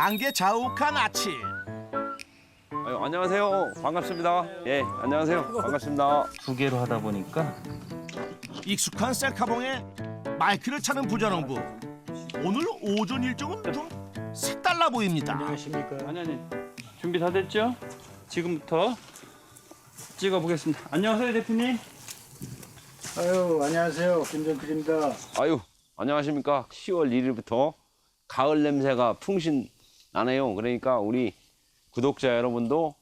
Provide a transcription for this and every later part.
안개 자욱한 아침. 아유, 안녕하세요. 반갑습니다. 예, 안녕하세요. 반갑습니다. 두 개로 하다 보니까 익숙한 셀카봉에 마이크를 차는 부자농부. 오늘 오전 일정은 좀 색달라 보입니다. 아니 아니 준비 다 됐죠? 지금부터 찍어 보겠습니다. 안녕하세요 대표님. 아유 안녕하세요 김정필입니다. 아유, 안녕하십니까. 10월 1일부터 가을 냄새가 풍신 나네요. 그러니까 우리 구독자 여러분도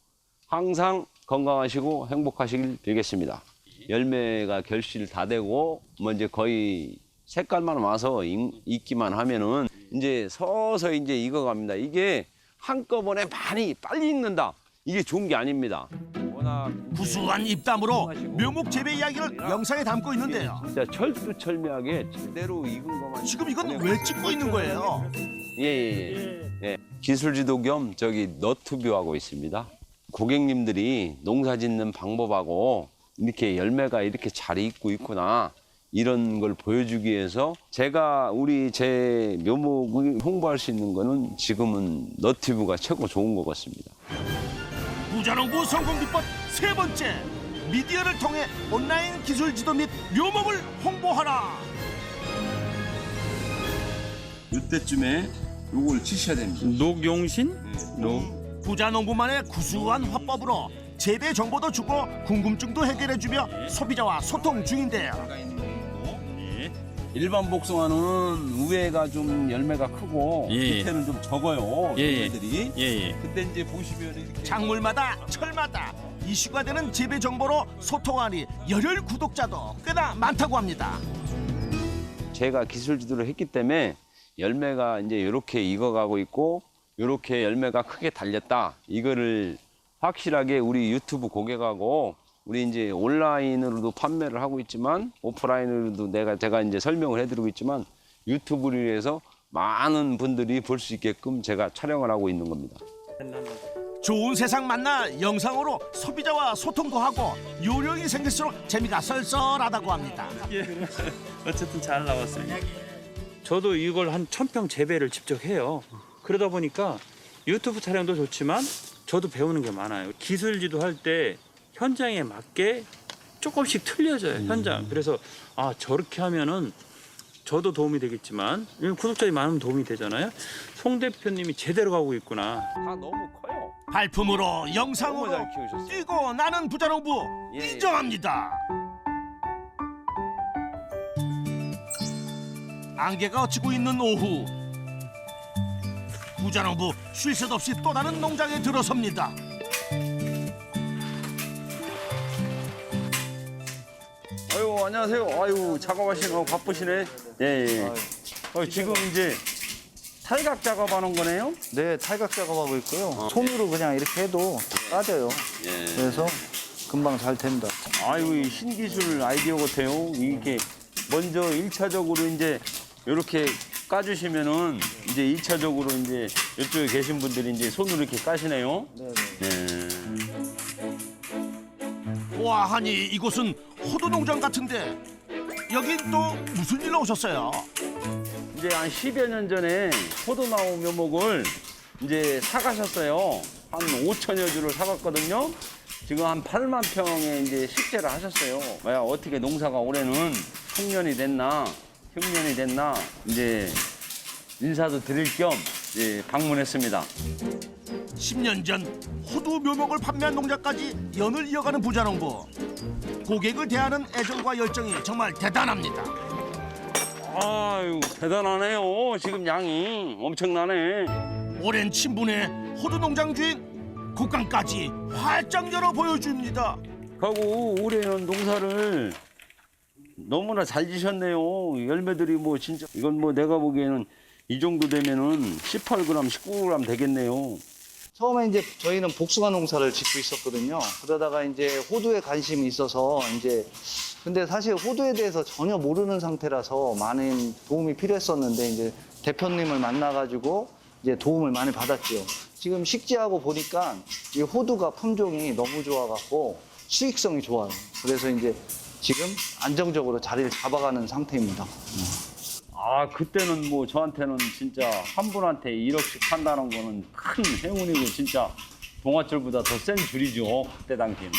항상 건강하시고 행복하시길 빌겠습니다. 열매가 결실 다 되고 뭐 이제 거의 색깔만 와서 익- 익기만 하면은 이제 서서히 이제 익어갑니다. 이게 한꺼번에 많이 빨리 익는다. 이게 좋은 게 아닙니다. 이제 구수한 입담으로 묘목 재배 이야기를 영상에 담고 있는데요. 진짜 철두철미하게 제대로 익은 것만 지금 이건 왜 찍고 있는 거예요? 예예예 예, 예. 기술 지도 겸 저기 너튜브 하고 있습니다. 고객님들이 농사 짓는 방법하고 이렇게 열매가 이렇게 잘 익고 있구나 이런 걸 보여주기 위해서 제가 우리 제 묘목을 홍보할 수 있는 거는 지금은 너튜브가 최고 좋은 것 같습니다. 부자농부 성공 비법 세 번째. 미디어를 통해 온라인 기술 지도 및 묘목을 홍보하라. 이때쯤에 요걸 치셔야 됩니다. 녹용신? 녹. 부자농부만의 구수한 화법으로 재배 정보도 주고 궁금증도 해결해주며 소비자와 소통 중인데요. 일반 복숭아는 우에가 좀 열매가 크고 예. 밑에는 좀 적어요. 예, 예. 열매들이. 예예. 그때 이제 보시면 이렇게 작물마다 철마다 이슈가 되는 재배 정보로 소통하니 열혈 구독자도 꽤나 많다고 합니다. 제가 기술 지도를 했기 때문에 열매가 이제 이렇게 익어가고 있고 이렇게 열매가 크게 달렸다. 이거를 확실하게 우리 유튜브 고객하고 우리 이제 온라인으로도 판매를 하고 있지만 오프라인으로도 내가 제가 이제 설명을 해드리고 있지만 유튜브를 위해서 많은 분들이 볼 수 있게끔 제가 촬영을 하고 있는 겁니다. 좋은 세상 만나 영상으로 소비자와 소통도 하고 요령이 생길수록 재미가 썰썰하다고 합니다. 예. 어쨌든 잘 나왔습니다. 저도 이걸 한 천평 재배를 직접 해요. 그러다 보니까 유튜브 촬영도 좋지만 저도 배우는 게 많아요. 기술지도 할 때 현장에 맞게 조금씩 틀려져요. 현장. 그래서 아 저렇게 하면은 저도 도움이 되겠지만 구독자들이 많으면 도움이 되잖아요. 송 대표님이 제대로 가고 있구나. 다 너무 커요. 발품으로 영상으로 잘 키우셨어요. 뛰고 나는 부자농부 예, 예. 인정합니다. 안개가 지고 있는 오후 부자농부 쉴 새 없이 또 다른 농장에 들어섭니다. 안녕하세요. 아유 작업하시는 거 바쁘시네. 예. 예. 어, 지금 이제 탈각 작업하는 거네요. 네 탈각 작업하고 있고요. 손으로 그냥 이렇게 해도 다 까져요. 예. 그래서 금방 잘 된다. 아유 이 신기술 아이디어 같아요. 이게 먼저 일차적으로 이제 이렇게 까주시면은 이제 이차적으로 이제 이쪽에 계신 분들이 이제 손으로 이렇게 까시네요. 네네. 예. 와 하니 이곳은 호두 농장 같은데 여긴 또 무슨 일로 오셨어요? 이제 한 10여 년 전에 포도나무 묘목을 이제 사가셨어요. 한 5천여 주를 사갔거든요. 지금 한 8만 평에 이제 식재를 하셨어요. 뭐야, 어떻게 농사가 올해는 흉년이 됐나, 흉년이 됐나, 이제 인사도 드릴 겸 이제 방문했습니다. 10년 전 호두 묘목을 판매한 농장까지 연을 이어가는 부자농부 고객을 대하는 애정과 열정이 정말 대단합니다. 아유, 대단하네요. 지금 양이 엄청나네. 오랜 친분에 호두 농장 주인 국간까지 활짝 열어 보여줍니다. 하고 올해는 농사를 너무나 잘 지셨네요. 열매들이 뭐 진짜 이건 뭐 내가 보기에는 이 정도 되면은 18g, 19g 되겠네요. 처음에 이제 저희는 복숭아 농사를 짓고 있었거든요. 그러다가 이제 호두에 관심이 있어서 이제 근데 사실 호두에 대해서 전혀 모르는 상태라서 많은 도움이 필요했었는데 이제 대표님을 만나가지고 이제 도움을 많이 받았죠. 지금 식재하고 보니까 이 호두가 품종이 너무 좋아갖고 수익성이 좋아요. 그래서 이제 지금 안정적으로 자리를 잡아가는 상태입니다. 아 그때는 뭐 저한테는 진짜 한 분한테 1억씩 판다는 거는 큰 행운이고 진짜 동아줄보다 더 센 줄이죠 그때 당시에는.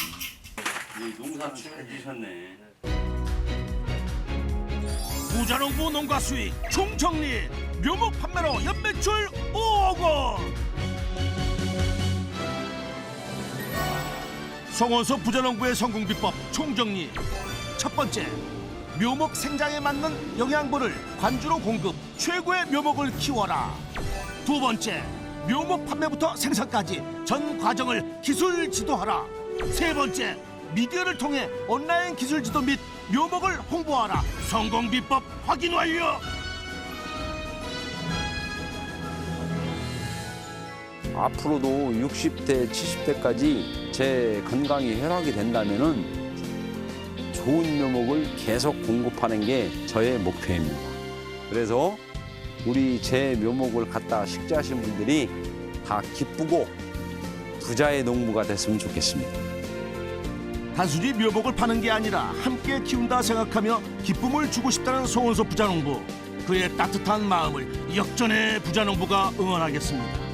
농사는 잘 지셨네. 부자농부 농가 수익 총정리 묘목 판매로 연매출 5억 원. 송원섭 부자농부의 성공 비법 총정리. 첫 번째 묘목 생장에 맞는 영양분을 관주로 공급 최고의 묘목을 키워라. 두 번째 묘목 판매부터 생산까지 전 과정을 기술 지도하라. 세 번째 미디어를 통해 온라인 기술 지도 및 묘목을 홍보하라. 성공 비법 확인 완료! 앞으로도 60대 70대까지 제 건강이 혈압이 된다면은 좋은 묘목을 계속 공급하는 게 저의 목표입니다. 그래서 우리 제 묘목을 갖다 식재하신 분들이 다 기쁘고 부자의 농부가 됐으면 좋겠습니다. 단순히 묘목을 파는 게 아니라 함께 키운다 생각하며 기쁨을 주고 싶다는 송원섭 부자농부 그의 따뜻한 마음을 역전의 부자농부가 응원하겠습니다